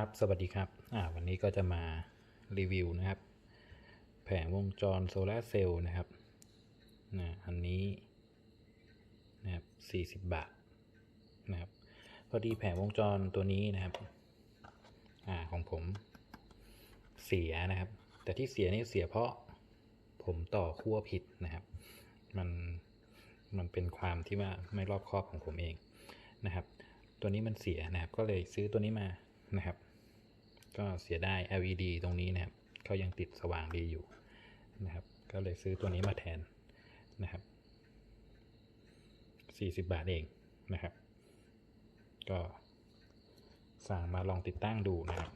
ครับ สวัสดีครับ วันนี้ก็จะมารีวิวนะครับ แผงวงจรโซลาเซลล์นะครับนะอันนี้นะครับ40บาทนะครับ พอดีแผงวงจรตัวนี้นะครับ อ่าของผมเสียนะครับ แต่ที่เสียนี่เสียเพราะผมต่อขั้วผิดนะครับ มันมันเป็นความที่ว่าไม่รอบคอบของผมเองนะครับ ตัวนี้มันเสียนะครับ ก็เลยซื้อตัวนี้มานะครับ ก็เสียได้ LED ตรงนี้นะครับเขายังติดสว่างดีอยู่นะครับ ก็เลยซื้อตัวนี้มาแทนนะครับ 40 บาทเองนะครับ ก็สั่งมาลองติดตั้งดูนะครับ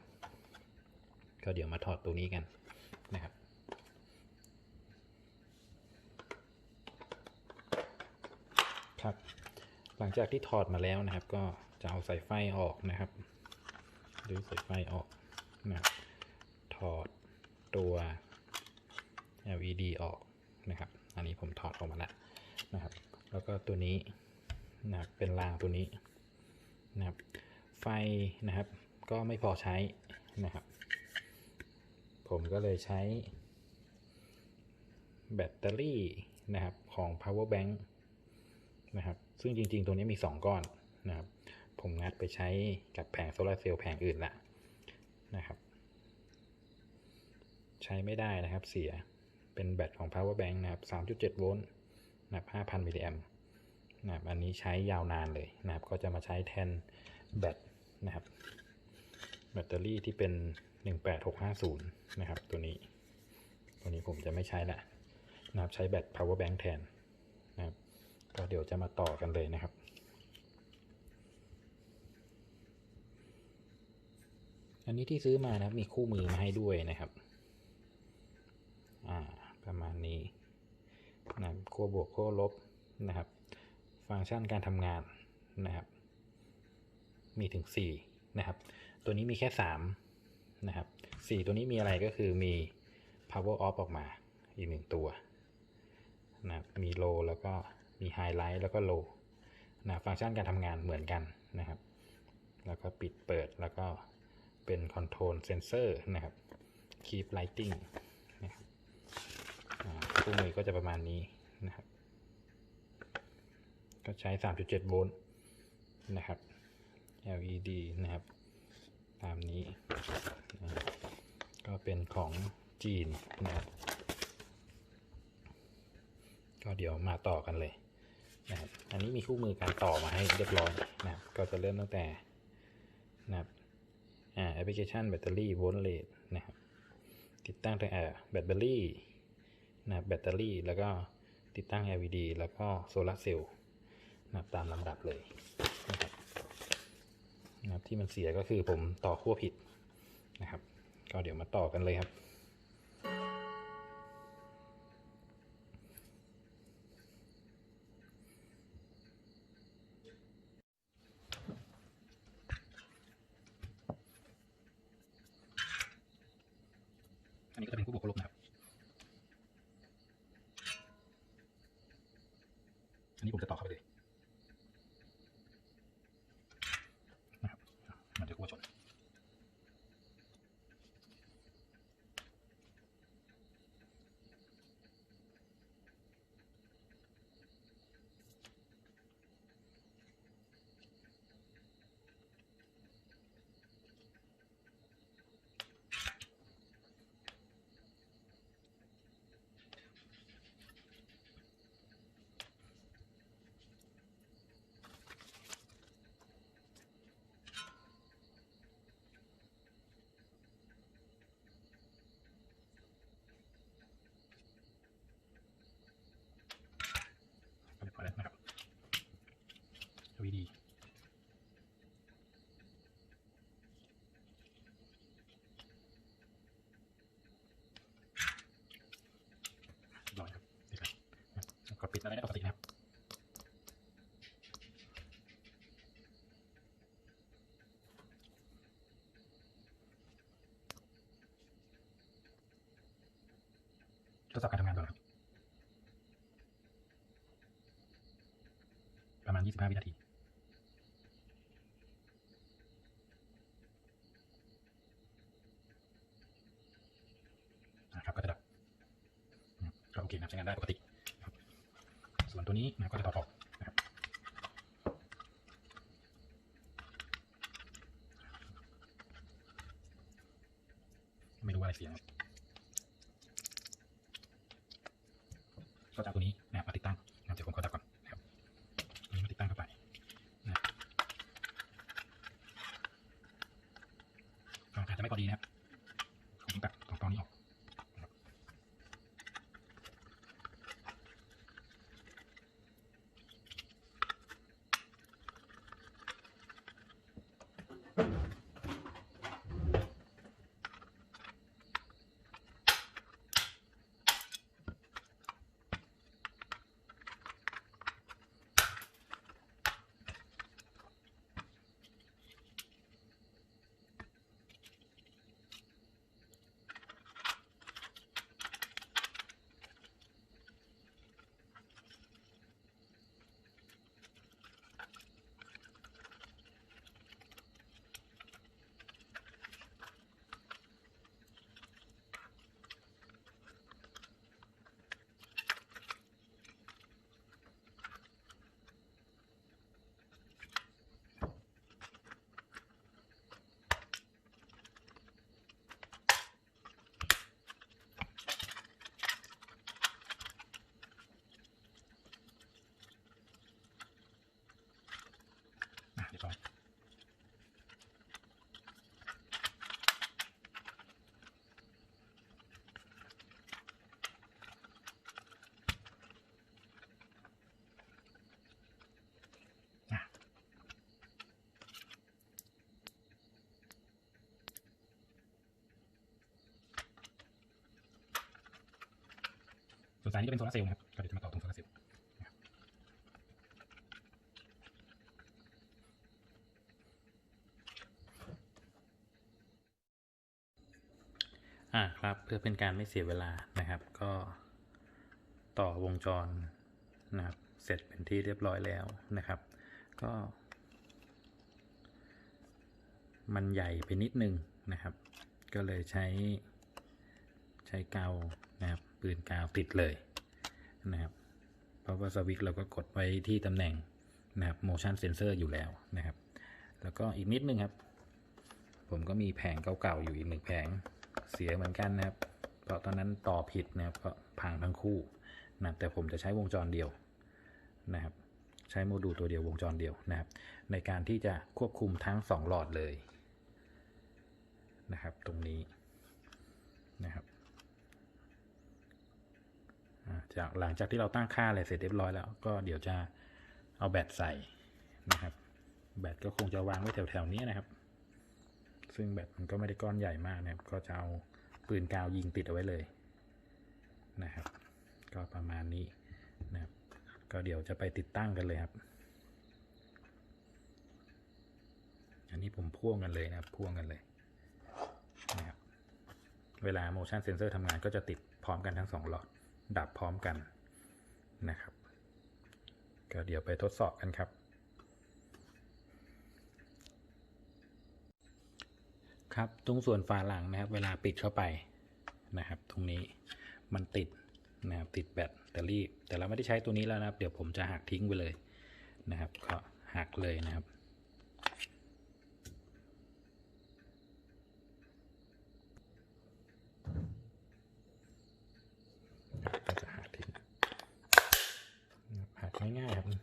ก็เดี๋ยวมาถอดตัวนี้กันนะครับครับ หลังจากที่ถอดมาแล้วนะครับ ก็จะเอาสายไฟออกนะครับ หรือสายไฟออก นะถอดตัว LED ออกนะครับ อันนี้ผมถอดออกมาแล้วนะครับ แล้วก็ตัวนี้นะครับเป็นรางตัวนี้นะครับ ไฟนะครับก็ไม่พอใช้นะครับ ผมก็เลยใช้ แบตเตอรี่นะครับของ power bank นะครับ ซึ่งจริงๆ ตัวนี้มี 2 ก้อนนะครับ ผมงัดไปใช้กับแผงโซลาเซลล์แผงอื่นละ นะครับ ใช้ไม่ได้นะครับเสียเป็นแบตของ power bank นะครับ 3.7 โวลต์นะครับ 5,000 มิลลิแอมป์นะครับอันนี้ใช้ยาวนานเลยนะครับ ก็จะมาใช้แทนแบตนะครับ แบตเตอรี่ที่เป็น 18650 นะครับ ตัวนี้ ตัวนี้ผมจะไม่ใช้ละนะครับ ใช้แบต power bank แทนนะครับ ก็เดี๋ยวจะมาต่อกันเลยนะครับ อันนี้ที่ซื้อมานะครับมีคู่มือมาให้ด้วยนะครับอ่าประมาณนี้นะขั้วบวกขั้วลบนะครับ ฟังก์ชันการทำงานนะครับ มีถึง 4 นะครับ ตัวนี้มีแค่ 3 นะครับ 4 ตัวนี้มีอะไรก็คือมี power off ออกมาอีกหนึ่งตัวนะครับมี low แล้วก็มี highlight แล้วก็ low นะฟังก์ชันการทำงานเหมือนกันนะครับ แล้วก็ปิดเปิดแล้วก็ เป็น control sensor นะครับ keep lighting นะครับคู่มือก็จะประมาณนี้นะครับ ก็ใช้ 3.7 โวลต์นะครับ LED นะครับ ตามนี้นะก็เป็นของจีนนะครับ ก็เดี๋ยวมาต่อกันเลยนะครับ อันนี้มีคู่มือการต่อมาให้เรียบร้อยนะครับ ก็จะเริ่มตั้งแต่นะครับ แอปพลิเคชันแบตเตอรี่โวลต์เลทนะครับติดตั้งแต่แบตเตอรี่นะแบตเตอรี่ แล้วก็ติดตั้ง LED แล้วก็โซลาร์เซลล์นะตามลำดับเลยนะครับนะครับที่มันเสียก็คือผมต่อขั้วผิดนะครับ ก็เดี๋ยวมาต่อกันเลยครับ ไลด์ได้ปกตินะครับทดสอบการทำงานก่อนประมาณ 25 วินาทีนะครับก็จะดับก็โอเคนะใช้งานได้ปกติ วนี้นะก็จะถอดออกนะครับไม่รู้ว่าอะไรเสียงก็จะเอาตัวนี้นะครับมาติดตั้งนะเดี๋ยวผมขอดับก่อนนะครับนี้มาติดตั้งเข้าไปนะครับก็อาจจะไม่พอดีนะครับ วนสายนี้จะเป็นโซลาร์เซลล์นะครับก็เดี๋ยวจะมาต่อตรงโซลาร์เซลล์อ่าครับเพื่อเป็นการไม่เสียเวลานะครับ ก็ต่อวงจรนะครับ เสร็จเป็นที่เรียบร้อยแล้วนะครับ ก็ มันใหญ่ไปนิดนึงนะครับ ก็เลยใช้ใช้กาวนะครับ ปืนกาวติดเลยนะครับ เพราะว่าสวิตช์เราก็กดไว้ที่ตำแหน่งนะครับ motion sensor อยู่แล้วนะครับ แล้วก็อีกนิดนึงครับ ผมก็มีแผงเก่าๆอยู่อีกหนึ่งแผงเสียเหมือนกันนะครับ เพราะตอนนั้นต่อผิดนะครับก็พังทั้งคู่นะแต่ผมจะใช้วงจรเดียวนะครับ ใช้โมดูลตัวเดียววงจรเดียวนะครับ ในการที่จะควบคุมทั้งสองหลอดเลยนะครับ ตรงนี้นะครับ จากหลังจากที่เราตั้งค่าอะไรเสร็จเรียบร้อยแล้ว ก็เดี๋ยวจะเอาแบตใส่นะครับ แบตก็คงจะวางไว้แถวๆนี้นะครับ ซึ่งแบตมันก็ไม่ได้ก้อนใหญ่มากนะครับ ก็จะเอาปืนกาวยิงติดเอาไว้เลยนะครับ ก็ประมาณนี้นะครับ ก็เดี๋ยวจะไปติดตั้งกันเลยครับ อันนี้ผมพ่วงกันเลยนะครับ พ่วงกันเลยนะครับ เวลา motion sensor ทำงานก็จะติดพร้อมกันทั้งสองหลอด ดับพร้อมกันนะครับ ก็เดี๋ยวไปทดสอบกันครับ ครับตรงส่วนฝาหลังนะครับ เวลาปิดเข้าไปนะครับ ตรงนี้มันติดนะครับติดแบตเตอรี่ แต่เราไม่ได้ใช้ตัวนี้แล้วนะครับ เดี๋ยวผมจะหักทิ้งไปเลยนะครับก็หักเลยนะครับ ก็จะหักทิ้งหักง่ายๆครับ นะ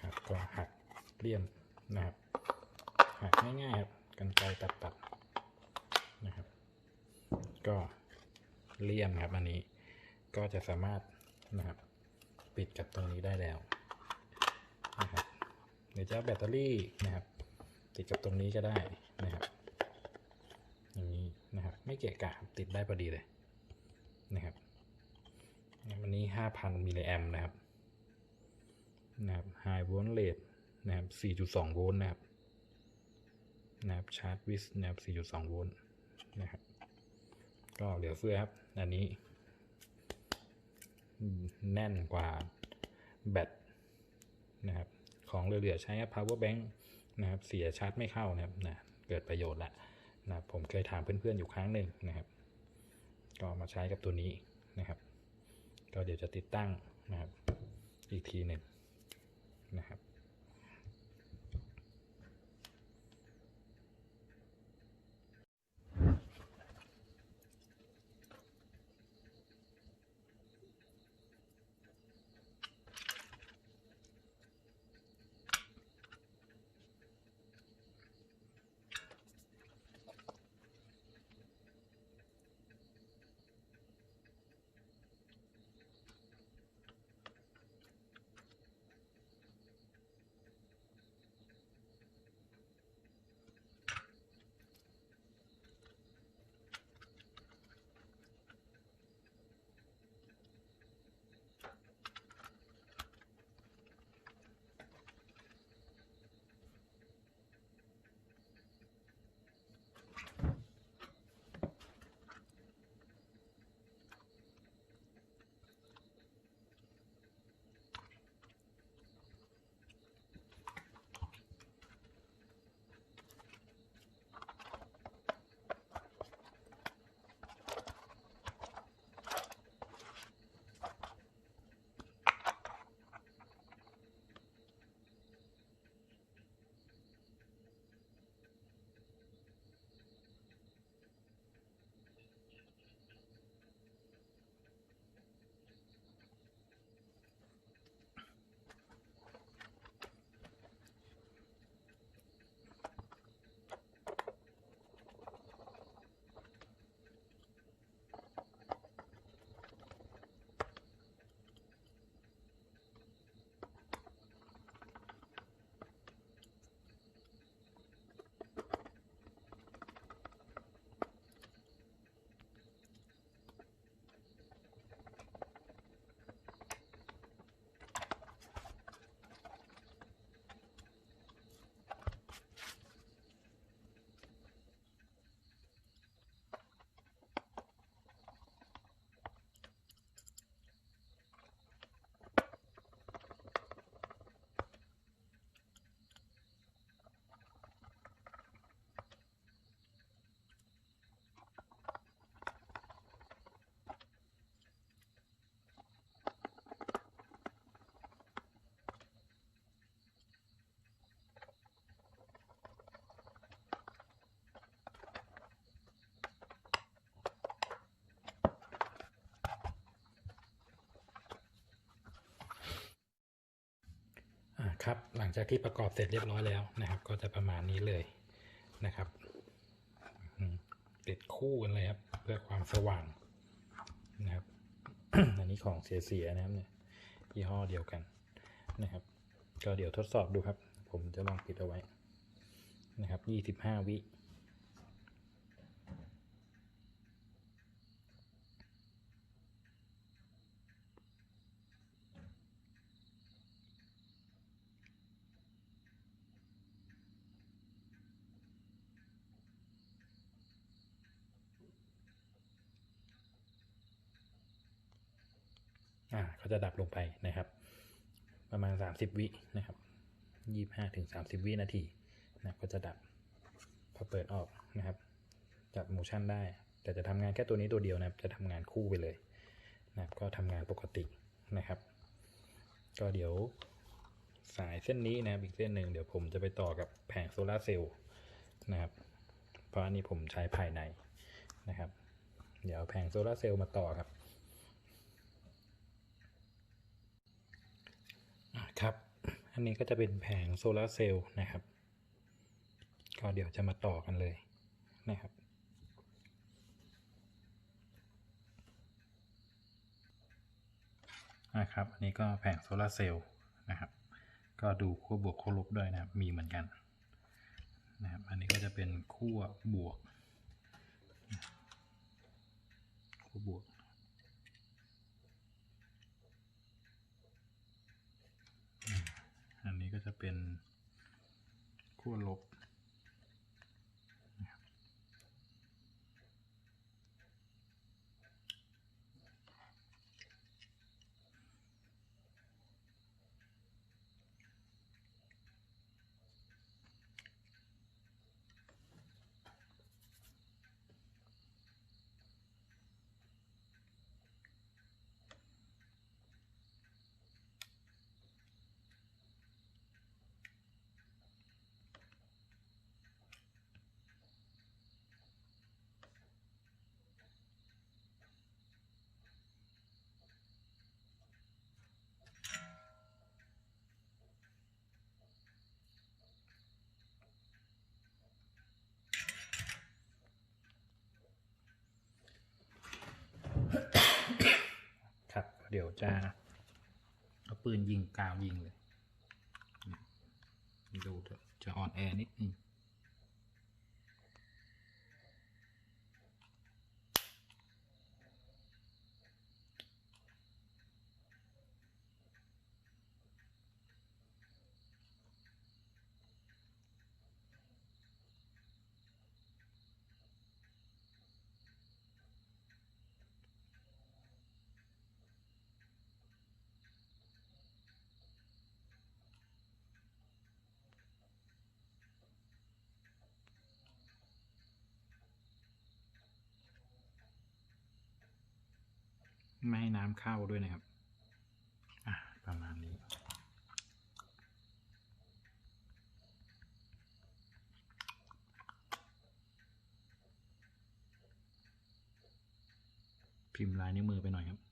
ครับก็หัก เลี่ยมนะครับหักง่ายๆครับกันไกรตัดตัดๆนะครับ ก็เลี่ยมครับอันนี้ก็จะสามารถนะครับปิดกับตรงนี้ได้แล้วนะครับหรือจะแบตเตอรี่นะครับ ติดกับตรงนี้ก็ได้นะครับอย่างนี้นะครับไม่เกะกะติดได้พอดีเลยนะครับอันนี้ 5,000มิลลิแอมนะครับนะครับ high voltage นะครับ 4.2 โวลต์นะครับนะครับชาร์จวิสนะครับ 4.2 โวลต์นะครับก็เหลือเฟือครับ อันนี้ แน่นกว่าแบตนะครับ ของเหลือๆใช้ power bank นะครับ เสียชาร์จไม่เข้านะครับนะเกิดประโยชน์ละนะครับผมเคยถามเพื่อนๆอยู่ครั้งหนึ่งนะครับ ก็มาใช้กับตัวนี้นะครับ ก็เดี๋ยวจะติดตั้งนะครับ อีกทีหนึ่งนะครับ ครับ หลังจากที่ประกอบเสร็จเรียบร้อยแล้วนะครับ ก็จะประมาณนี้เลยนะครับติดคู่กันเลยครับ เพื่อความสว่างนะครับ อันนี้ของเสียๆนะครับเนี่ยยี่ห้อเดียวกันนะครับ ก็เดี๋ยวทดสอบดูครับ ผมจะลองปิดเอาไว้นะครับยี่สิบห้าวิ จะดับลงไปนะครับ ประมาณ 30 วินะครับ25ถึง30 วินาทีนะก็จะดับพอเปิดออกนะครับ จับโมชั่นได้ แต่จะทำงานแค่ตัวนี้ตัวเดียวนะครับ จะทำงานคู่ไปเลยนะครับก็ทำงานปกตินะครับ ก็เดี๋ยวสายเส้นนี้นะครับอีกเส้นหนึ่งเดี๋ยวผมจะไปต่อกับแผงโซลาเซลล์นะครับ เพราะอันนี้ผมใช้ภายในนะครับ เดี๋ยวแผงโซลาเซลล์มาต่อครับ อ่าครับ อันนี้ก็จะเป็นแผงโซลาเซลล์นะครับ ก็เดี๋ยวจะมาต่อกันเลยนะครับอ่าครับ อันนี้ก็แผงโซลาเซลล์นะครับ ก็ดูขั้วบวกขั้วลบด้วยนะครับ มีเหมือนกันนะครับ อันนี้ก็จะเป็นขั้วบวกขั้วบวก อืม ขั้วลบ เดี๋ยวจะเอาปืนยิงกาวยิงเลย ดูเถอะจะอ่อนแอนิดนึง ไม่ให้น้ำเข้าด้วยนะครับอะประมาณนี้ พิมพ์ลายนิ้วมือไปหน่อยครับนะครับ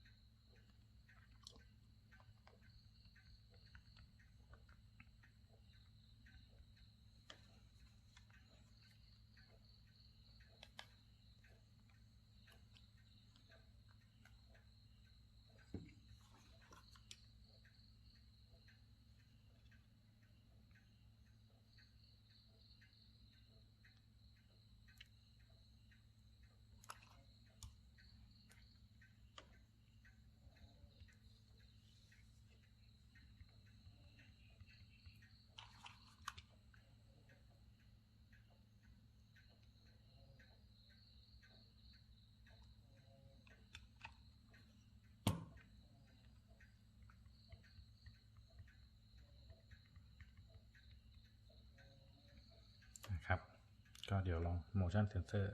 ก็เดี๋ยวลอง motion sensor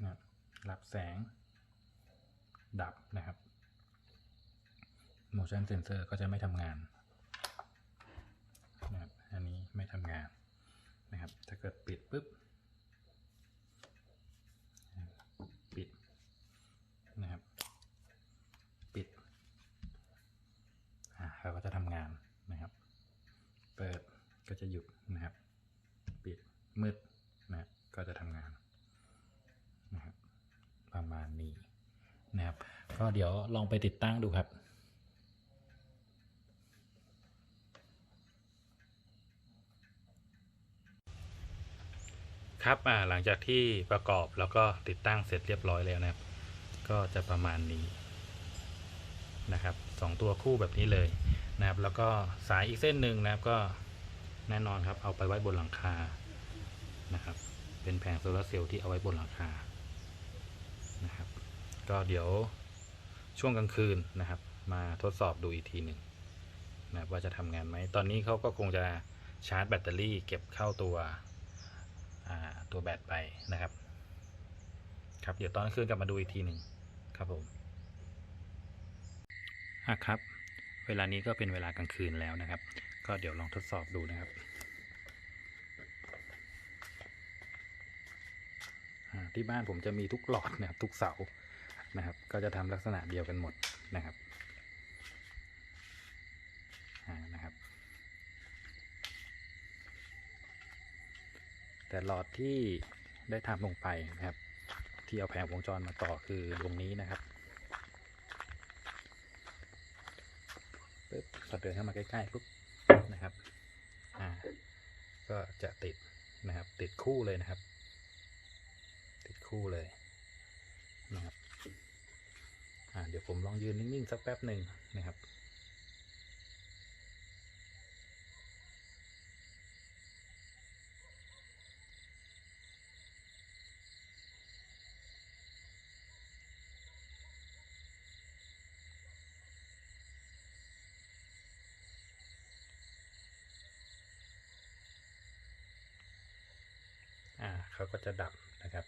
นะครับรับแสง ดับนะครับ motion sensor ก็จะไม่ทำงานนะครับอันนี้ไม่ทำงานนะครับ ถ้าเกิดปิดปุ๊บ ปิดนะครับ ปิดอ่าเขาก็จะทำงานนะครับ เปิดก็จะหยุดนะครับ ปิดมืดนะครับก็จะทำงานนะครับ ประมาณนี้ นะครับ ก็เดี๋ยวลองไปติดตั้งดูครับครับอ่าหลังจากที่ประกอบแล้วก็ติดตั้งเสร็จเรียบร้อยแล้วนะครับ ก็จะประมาณนี้นะครับสองตัวคู่แบบนี้เลยนะครับ แล้วก็สายอีกเส้นหนึ่งนะครับก็แน่นอนครับเอาไปไว้บนหลังคานะครับ เป็นแผงโซลาร์เซลล์ที่เอาไว้บนหลังคา ก็เดี๋ยวช่วงกลางคืนนะครับ มาทดสอบดูอีกทีหนึ่งนะครับว่าจะทำงานไหม ตอนนี้เขาก็คงจะชาร์จแบตเตอรี่เก็บเข้าตัวตัวแบตไปนะครับ ครับ เดี๋ยวตอนกลางคืนกลับมาดูอีกทีหนึ่งครับผมอะครับ เวลานี้ก็เป็นเวลากลางคืนแล้วนะครับ ก็เดี๋ยวลองทดสอบดูนะครับที่บ้านผมจะมีทุกหลอดนะครับทุกเสา นะครับ ก็จะทำลักษณะเดียวกันหมดนะครับนะครับ แต่หลอดที่ได้ทำลงไปนะครับ ที่เอาแผงวงจรมาต่อคือตรงนี้นะครับปึ๊บพอเดินเข้ามาใกล้ๆปุ๊บนะครับอ่าก็จะติดนะครับ ติดคู่เลยนะครับ ติดคู่เลยนะครับ เดี๋ยวผมลองยืนนิ่งๆสักแป๊บหนึ่งนะครับเขาก็จะดับนะครับ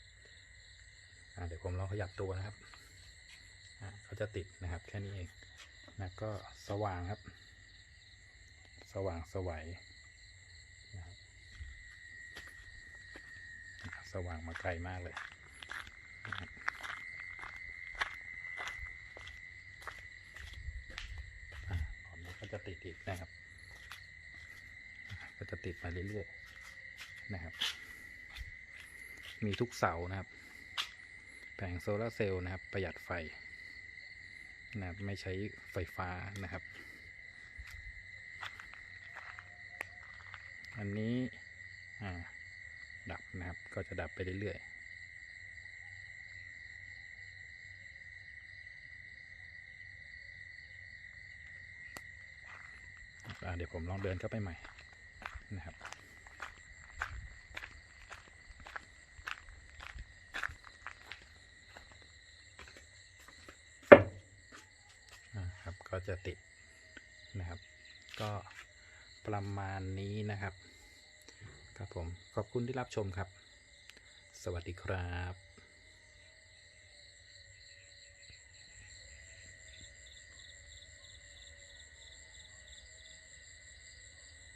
เดี๋ยวผมลองขยับตัวนะครับ เขาจะติดนะครับแค่นี้เองนะก็สว่างครับ สว่างสวัยนะครับสว่างมาไกลมากเลยตอนนี้ก็จะติดอีกนะครับ ก็จะติดมาเรื่อยๆนะครับ มีทุกเสานะครับ แผงโซลาร์เซลล์นะครับ ประหยัดไฟ นะครับไม่ใช้ไฟฟ้านะครับ อันนี้อ่าดับนะครับก็จะดับไปเรื่อยๆอ่าเดี๋ยวผมลองเดินเข้าไปใหม่นะครับ อ่าครับก็ จะติดนะครับ ก็ประมาณนี้นะครับ ครับผมขอบคุณที่รับชมครับ สวัสดีครับ